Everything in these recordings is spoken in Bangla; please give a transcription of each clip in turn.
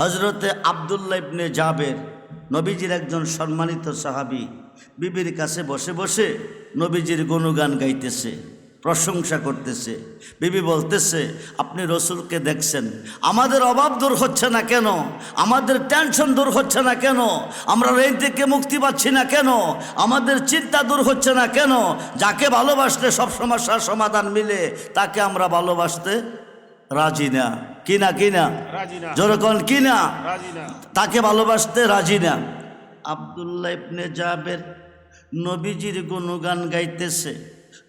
হজরতে আবদুল্লাহ ইবনে জাবের নবীজির একজন সম্মানিত সাহাবী বিবির কাছে বসে বসে নবীজির গুণগান গাইতেছে, প্রশংসা করতেছে। বিবি বলতেছে, আপনি রসুলকে দেখছেন। আমাদের অভাব দূর হচ্ছে না কেন? আমাদের টেনশন দূর হচ্ছে না কেন? আমরা রেল থেকে মুক্তি পাচ্ছি না কেন? আমাদের চিন্তা দূর হচ্ছে না কেন? যাকে ভালোবাসলে সব সমস্যার সমাধান মিলে, তাকে আমরা ভালোবাসতে রাজি না। কিনা কিনা রাজি না। যেরকম কিনা তাকে ভালোবাসতে রাজি না। আবদুল্লাহ ইবনে জাবের নবীজির গুণগান গাইতেছে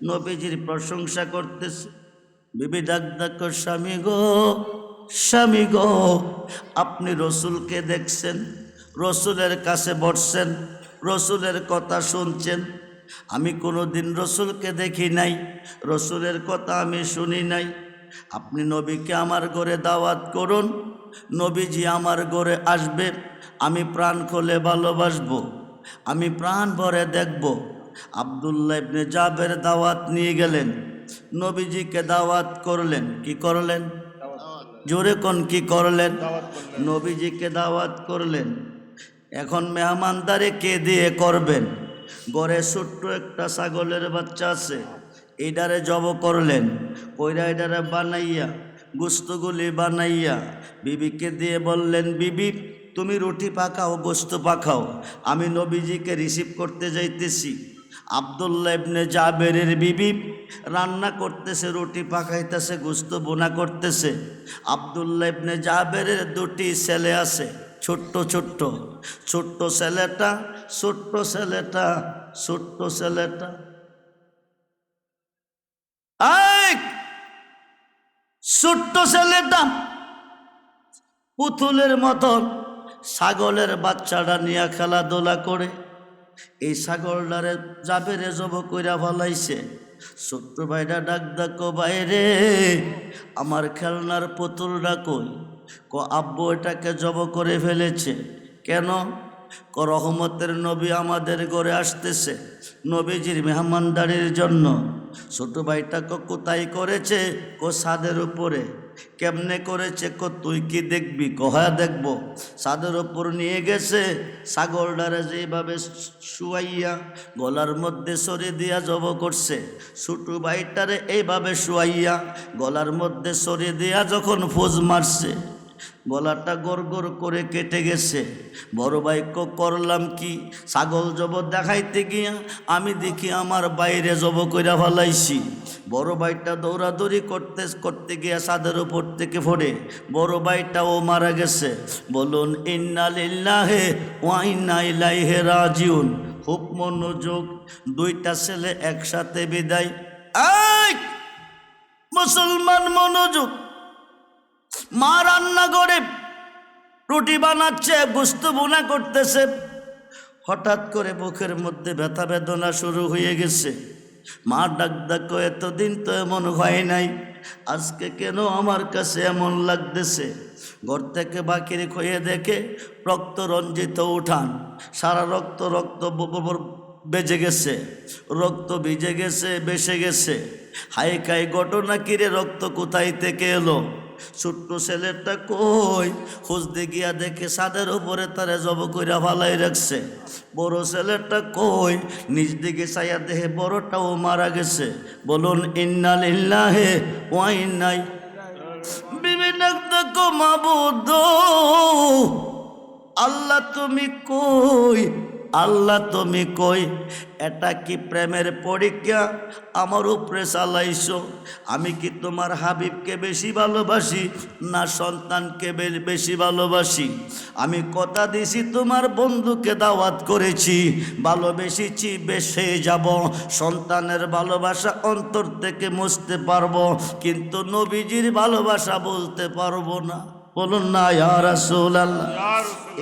নবীজির প্রশংসা করতেছে। বিবি ডাক ডাক স্বামী গো স্বামী গো আপনি রসুলকে দেখছেন রসুলের কাছে বসছেন রসুলের কথা শুনছেন। আমি কোনো দিন রসুলকে দেখি নাই রসুলের কথা আমি শুনি নাই। আপনি নবীকে আমার ঘরে দাওয়াত করুন। নবীজি আমার ঘরে আসবে। আমি প্রাণ খোলে ভালোবাসবো। আমি প্রাণ ভরে দেখব। আবদুল্লাহ ইবনে জাবের দাওয়াত নিয়ে গেলেন। নবীজিকে দাওয়াত করলেন। কি করলেন? জোরে কোন কি করলেন? নবীজিকে দাওয়াত করলেন। এখন মেহমানদারে কে দিয়ে করবেন? ঘরে ছোট্ট একটা ছাগলের বাচ্চা আছে। এইটারে জব করলেন, কইরা এডারে বানাইয়া গোস্তগুলি বানাইয়া বিবিকে দিয়ে বললেন, বিবি, তুমি রুটি পাকাও গোস্ত পাকাও। আমি নবীজিকে রিসিভ করতে যাইতেছি। আবদুল্লাহ ইবনে জাবেরের বিবি রান্না করতেছে, রুটি পাকাইতেছে গোস্ত বোনা করতেছে। আবদুল্লাহ ইবনে জাবেরের দুটি ছেলে আছে, ছোট্ট ছোট্ট। ছোট্ট ছেলেটা ছোট্ট ছেলেটা ছোট্ট ছেলেটা! ছোট্ট ছেলেটা পুতুলের মতন ছাগলের বাচ্চাটা নিয়ে খেলাধুলা করে, এই ছাগলটারে যাবে রে জব কইরা ফলাইছে। ছোট্ট ভাইটা ডাক ডাকো বাইরে আমার খেলনার পুতুলটা কই? ক, আব্বু এটাকে জব করে ফেলেছে। কেন? রহমতের নবী আমাদের ঘরে আসতেছে। নবীজির মেহমানদারির জন্য। ছোট ভাইটা ক কোথায় করেছে? কো ছাদের উপরে। কেমনে করেছে? কো তুই কি দেখবি? কহা দেখব। ছাদের উপর নিয়ে গেছে। ছাগলটারে যেভাবে শুয়াইয়া গলার মধ্যে সরে দিয়া জব করছে। ছোট ভাইটারে এইভাবে শুয়াইয়া গলার মধ্যে সরে দিয়া যখন ফোজ মারছে। গলাটা গড় করে কেটে গেছে। বড় বাইক করলাম কি? ছাগল জব দেখাইতে গিয়া আমি দেখি আমার বাইরে জব কইরা ফেলাইছি। বড় ভাইটা দৌড়াদৌড়ি করতে করতে গিয়া ছাদের উপর থেকে পড়ে। বড় ভাইটাও মারা গেছে। বলুন ইন্নালিল্লাহে ওয়াইন্না রাজিউন। খুব মনোযোগ, দুইটা ছেলে একসাথে বিদায়। মুসলমান মনোযোগ। মা রান্না করে রুটি বানাচ্ছে, গুস্ত বোনা করতেছে। হঠাৎ করে বুকের মধ্যে ব্যথা বেদনা শুরু হয়ে গেছে। মা ডাক ডাক এতদিন তো এমন হয় নাই, আজকে কেন আমার কাছে এমন লাগতেছে? ঘর থেকে বাকির খয়ে দেখে রক্ত রঞ্জিত উঠান, সারা রক্ত রক্ত বেজে গেছে, রক্ত ভিজে গেছে, বেসে গেছে। হাই খাই ঘটনা কিরে রক্ত কোথায় থেকে এলো? ছোট্ট ছেলেটা কই? খুঁজতে গিয়া দেখে ছাদের উপরে তারে জব কইরা ভালাই রাখছে। বড় ছেলেটা কই? নিজ দিকে চাইয়া দেহে বড়টাও মারা গেছে। বলুন ইন্নাল ইল্লাহে ওয়াইন্নাই বিভিন্ন দেখো মাবুদ। আল্লাহ তুমি কই? আল্লাহ তুমি কই? এটা কি প্রেমের পরীক্ষা? আমার উপরে চালাইছো। আমি কি তোমার হাবিবকে বেশি ভালোবাসি না সন্তানকে বেশি ভালোবাসি? আমি কথা দিছি, তোমার বন্ধুকে দাওয়াত করেছি। ভালোবেসেছি বেসে যাব। সন্তানের ভালোবাসা অন্তর থেকে মুছতে পারব, কিন্তু নবীজির ভালোবাসা বলতে পারব না। বলুন না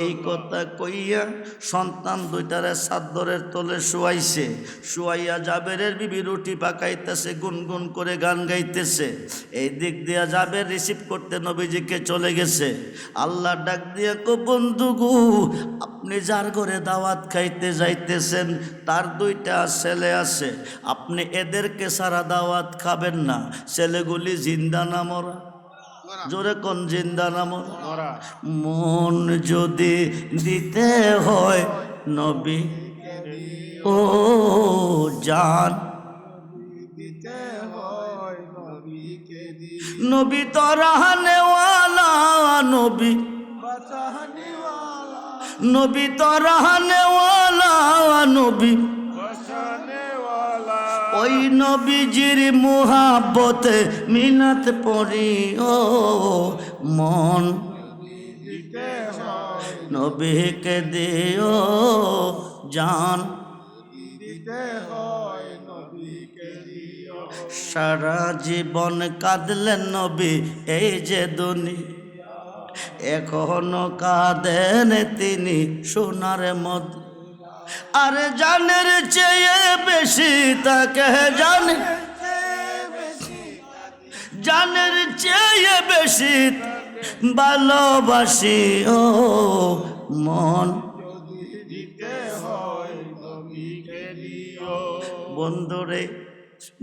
এই কথা কইয়া সন্তান দুইটারে সাদ্দরের তলে শুয়াইছে। শুয়াইয়া জাবেরের বিবি রুটি পাকাইতেছে গুনগুন করে গান গাইতেছে। এই দিক দিয়া জাবের রিসিভ করতে নবীজিকে চলে গেছে। আল্লাহ ডাক দিয়া কো বন্ধু গু আপনি যার ঘরে দাওয়াত খাইতে যাইতেছেন তার দুইটা ছেলে আছে। আপনি এদেরকে সারা দাওয়াত খাবেন না। ছেলেগুলি জিন্দা না মরা। জোরে কোন জিন্দা নাম? মন যদি দিতে হয় নবী ও জান। হয় নবী তো রাহানেওয়ালা নবী। নবী তো রাহানেওয়ালা নবী। ওই নবীজির মুহাব্বতে মিনাত পড়ি, ও মন। নবীকে দিও জান। সারা জীবন কাঁদলেন নবী, এই যে দুনি। এখনও কাঁদেন তিনি সোনার মত আর জানের চেয়ে বেশি তাকে জানে। জানের চেয়ে বেশি ভালোবাসি ও মন। বন্ধুরে,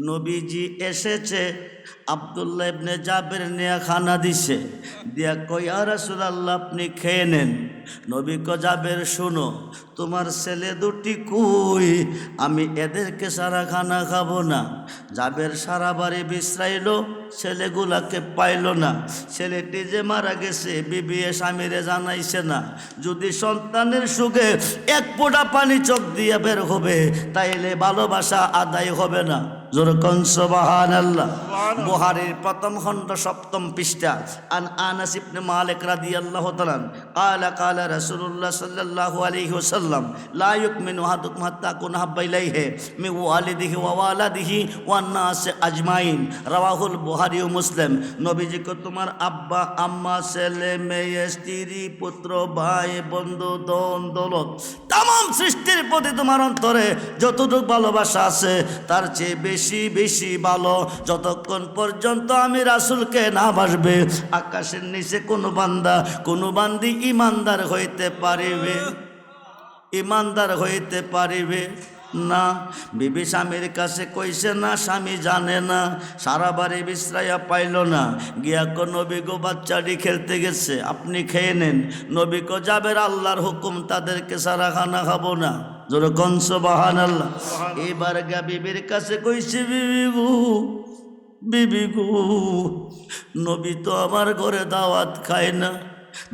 নবীজি এসেছে আবদুল্লাহ ইবনে জাবের নিয়ে খানা দিছে। দিয়া কয়া রাসূলুল্লাহ, আপনি খেয়ে নেন। নবী জাবের, শুনো, তোমার ছেলে দুটি কই, আমি এদেরকে সারা খানা খাব না। জাবের সারা বাড়ি বিশ্রাইলো ছেলেগুলাকে পাইলো না। ছেলেটি যে মারা গেছে, বিবি এ স্বামীরে জানাইছে না। যদি সন্তানের সুখে এক ফোঁটা পানি চোখ দিয়ে বের হবে, তাইলে ভালোবাসা আদায় হবে না। জোরকন প্রথম খণ্ড সপ্তম পৃষ্ঠা আন আনাস ইবনে মালিক রাদিয়াল্লাহু তাআলা ক্বালা ক্বালা রাসূলুল্লাহ সাল্লাল্লাহু আলাইহি ওয়াসাল্লাম লা ইউকমিনু হাদুকুম হাত্তা কুনা হাব্বা ইলাইহি মি ওয়ালিদিহি ওয়া ওয়ালাদিহি ওয়ান নাস আজমাইন। রাওয়াহুল বুহারি ও মুসলিম নবীজি কো তোমার আব্বা আম্মা ছেলে মেয়ে স্ত্রী পুত্র ভাই বন্ধু দন দলত তাম সৃষ্টির প্রতি তোমার অন্তরে যতটুকু ভালোবাসা আছে তার চেয়ে বেশি বেশি ভালো। যতক্ষণ পর্যন্ত আমি রাসুলকে না বাসবে আকাশের নিচে কোনো বান্দা, কোনো বান্দি ইমানদার হইতে পারিবে। ইমানদার হইতে পারিবে। না। বিবি স্বামীর কাছে কইছে না স্বামী জানে না। সারা বাড়ি বিশ্রাইয়া পাইল না। গিয়া কো নবী গো বাচ্চাটি খেলতে গেছে। আপনি খেয়ে নেন। নবী কো যাবের আল্লাহর হুকুম তাদেরকে সারা খানা খাব না। জোরে কংস বাহান আল্লাহ এবার গা বিবির কাছে কইছে বিবি গু বিবি গু নবী তো আমার ঘরে দাওয়াত খায় না।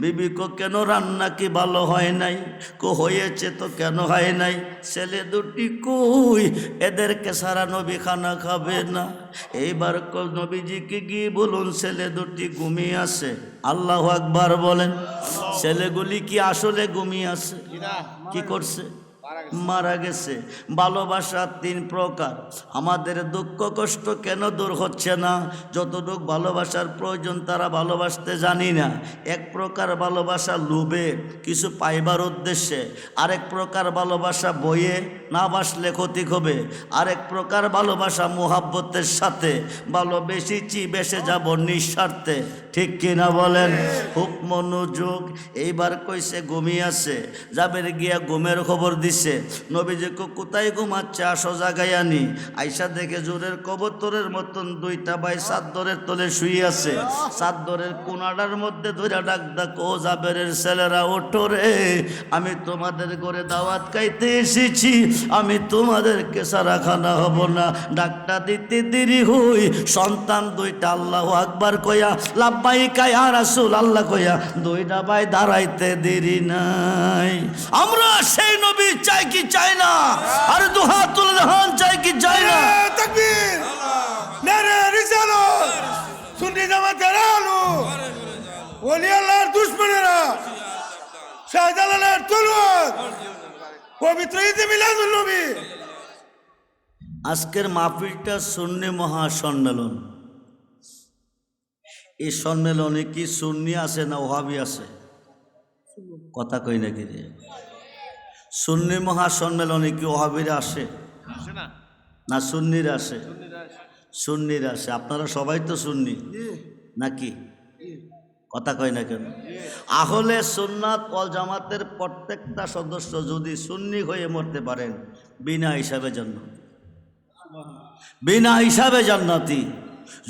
বিবি কো কেন রান্না কি ভালো হয় নাই? কো হয়েছে তো কেন হয় নাই? ছেলে দুটি কই? এদেরকে সারা নবী খানা খাবে না? এইবার কো নবীজিকে গিয়ে বলুন ছেলে দুটি ঘুমিয়ে আছে? আল্লাহ আকবার বলেন। ছেলেগুলি কি আসলে ঘুমিয়ে আছে? কি করছে? মারা গেছে। ভালোবাসা তিন প্রকার। আমাদের দুঃখ কষ্ট কেন দূর হচ্ছে না? যতটুকু ভালোবাসার প্রয়োজন তারা ভালোবাসতে জানি না। এক প্রকার ভালোবাসা লোভে কিছু পাইবার উদ্দেশ্যে। আরেক প্রকার ভালোবাসা বইয়ে না বাসলে ক্ষতি হবে আরেক প্রকার ভালোবাসা মোহাব্বতের সাথে। ভালোবেসেছি বেসে যাব নিঃস্বার্থে। ঠিক কিনা বলেন? খুব মনোযোগ। এইবার কইছে, ঘুমিয়ে আছে। যাবের গিয়া ঘুমের খবর দিছে। নবীজি কো, কোথায় ঘুমাচ্ছে? আসো জাগায় আনি আইসা দেখে জোরের কবতরের মতন দুইটা ভাই চাদরের তলে শুয়ে আছে। চাদরের কোনাডার মধ্যে ধরে ডাক ডাক, ও জাবেরের ছেলেরা, ওঠো রে। আমি তোমাদের ঘরে দাওয়াত খাইতে এসেছি। আমি তোমাদেরকে সারা খানা হব না। ডাকটা দিতে দেরি হই। সন্তান দুইটা আল্লাহ আকবার কয়া লাভবাই কায়া রাসুল আল্লাহ কয়া দুইটা ভাই দাঁড়াইতে দেরি নাই। আমরা সেই নবী চাই কি চাই না? আর দুহাত তুলে দেখান চাই কি চাই না? তকবীর! নারে রিসালত সুন্নি জামাতের আলু! ওলি আল্লাহর দুশ্মনেরা! শাহজালালের তলোয়ার পবিত্র ঈদে মিলাদুল নবী! আজকের মাহফিলটা সুন্নি মহাসম্মেলন। এই সম্মেলনে কি সুন্নি আছে না ওহাবি আছে? কথা কই নাকি রে? সুন্নি মহাসম্মেলনে কি ওহাবিরা আসে? না। সুন্নিরা আসে। সুন্নিরা আসে। আপনারা সবাই তো সুন্নি? নাকি? কথা কয় না কেন? আহলে সুন্নাত ওয়াল জামাতের প্রত্যেকটা সদস্য যদি সুন্নি হয়ে মরতে পারেন বিনা হিসাবে জান্নাত। বিনা হিসাবে জান্নাতি।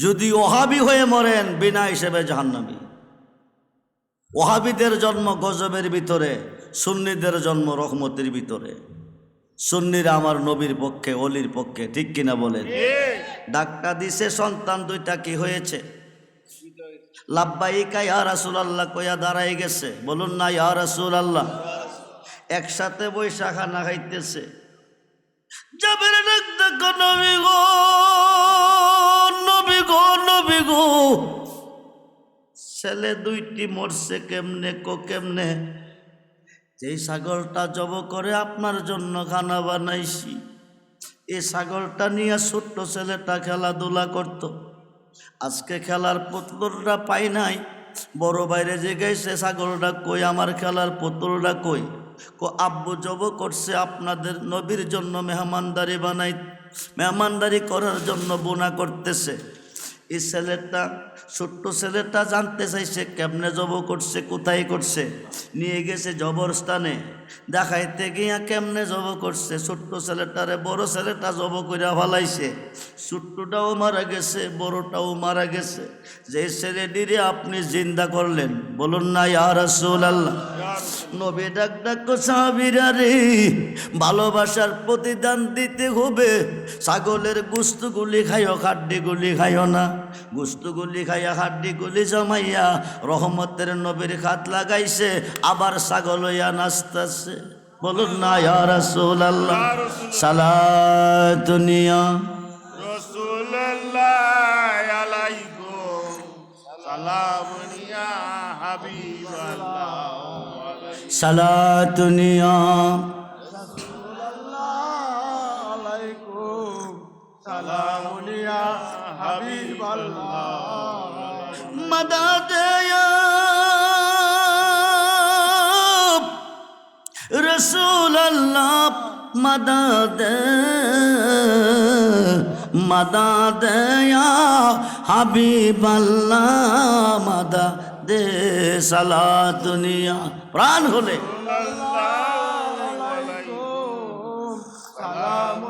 যদি ওহাবি হয়ে মরেন বিনা হিসেবে জাহান্নামি। ওহাবিদের জন্ম গজবের ভিতরে। সুন্নিদের জন্ম রহমতের ভিতরে। সুন্নিরা আমার নবীর পক্ষে, অলির পক্ষে, ঠিক কিনা বলেন? ডাক্তার দিছে, সন্তান দুইটা কি হয়েছে? লাব্বাইকা, ইয়া রাসুল আল্লাহ কয়া দাঁড়াই গেছে। বলুন না, ইয়া রাসুল আল্লাহ একসাথে বৈশাখা না খাইতেছে। যাবেন ডাক নবী গো নবী গো গো। ছেলে দুইটি মরছে, কেমনে কো, কেমনে? যেই ছাগলটা জব করে আপনার জন্য খানা বানাইছি এই ছাগলটা নিয়ে ছোট্ট ছেলেটা খেলাধুলা করত। আজকে খেলার পুতুলটা পাই নাই। বড় বাইরে যে গেছে ছাগলটা কই? আমার খেলার পুতুলটা কই? কো, আব্বু জব করছে আপনাদের নবীর জন্য মেহমানদারি বানাই, মেহমানদারি করার জন্য বোনা করতেছে। এই ছেলেটা ছোট্ট ছেলেটা জানতে চাইছে, কেমনে জব করছে, কোথায় করছে? নিয়ে গেছে জবরস্থানে। দেখাইতে গিয়া কেমনে জব করছে? ছোট্ট ছেলেটারে, বড় ছেলেটা জব কইরা ফলাইছে। ছোট্টটাও মারা গেছে, বড়টাও মারা গেছে। যে ছেলে ছেলেটিরে আপনি জিন্দা করলেন, বলুন না ইয়ার আল্লাহ নবী ডাক ডাক সাহাবিরা রে, ভালোবাসার প্রতিদান দিতে হবে। ছাগলের গুস্তগুলি খাইও হাড্ডিগুলি খাইও না। গুস্তগুলি খাইয়া হাড্ডিগুলি জমাইয়া রহমতের নবীর খাত লাগাইছে আবার ছাগল হইয়া নাচতেছে। বলুন না ইয়া রাসূলুল্লাহ সালাতুনিয়া রসুল্লাহ আলাইকুম। সালাম ইয়া হাবিবাল্লাহ। সালাতুনিয়া আলাইকুম। সালাম ইয়া হাবিবাল্লাহ। مدد يا رسول الله مدد مدد يا حبيب الله مدد সালা দুনিয়া প্রাণ হলে সালাম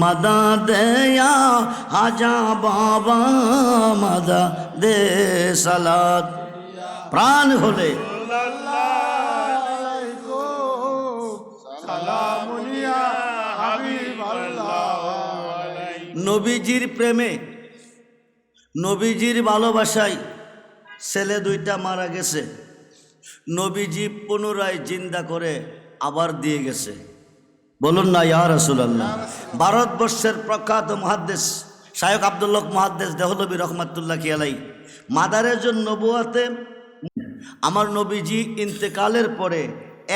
মাদাদ দেয়া আজা বাবা মাদা দে সালাদ। প্রাণ হলে। নবীজির প্রেমে, নবীজির ভালোবাসায় ছেলে দুইটা মারা গেছে। নবীজি পুনরায় জিন্দা করে আবার দিয়ে গেছে। বলুন না ইয়া রসুল্লাহ ভারতবর্ষের প্রখ্যাত মহাদ্দেশ শায়ক আবদুল্লক মহাদ্দেশ দেহলবী রহমাতুল্লাহ কিয়ালাই মাদারের জন্য নবুয়াতে আমার নবীজি ইন্তেকালের পরে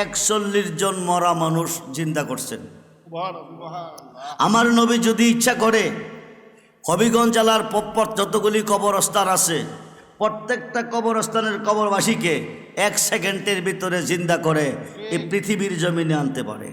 একচল্লিশ জন মরা মানুষ জিন্দা করছেন। আমার নবী যদি ইচ্ছা করে হবিগঞ্জ জেলার পপ্পর যতগুলি কবরস্থান আছে প্রত্যেকটা কবরস্থানের কবরবাসীকে এক সেকেন্ডের ভিতরে জিন্দা করে এই পৃথিবীর জমিনে আনতে পারে।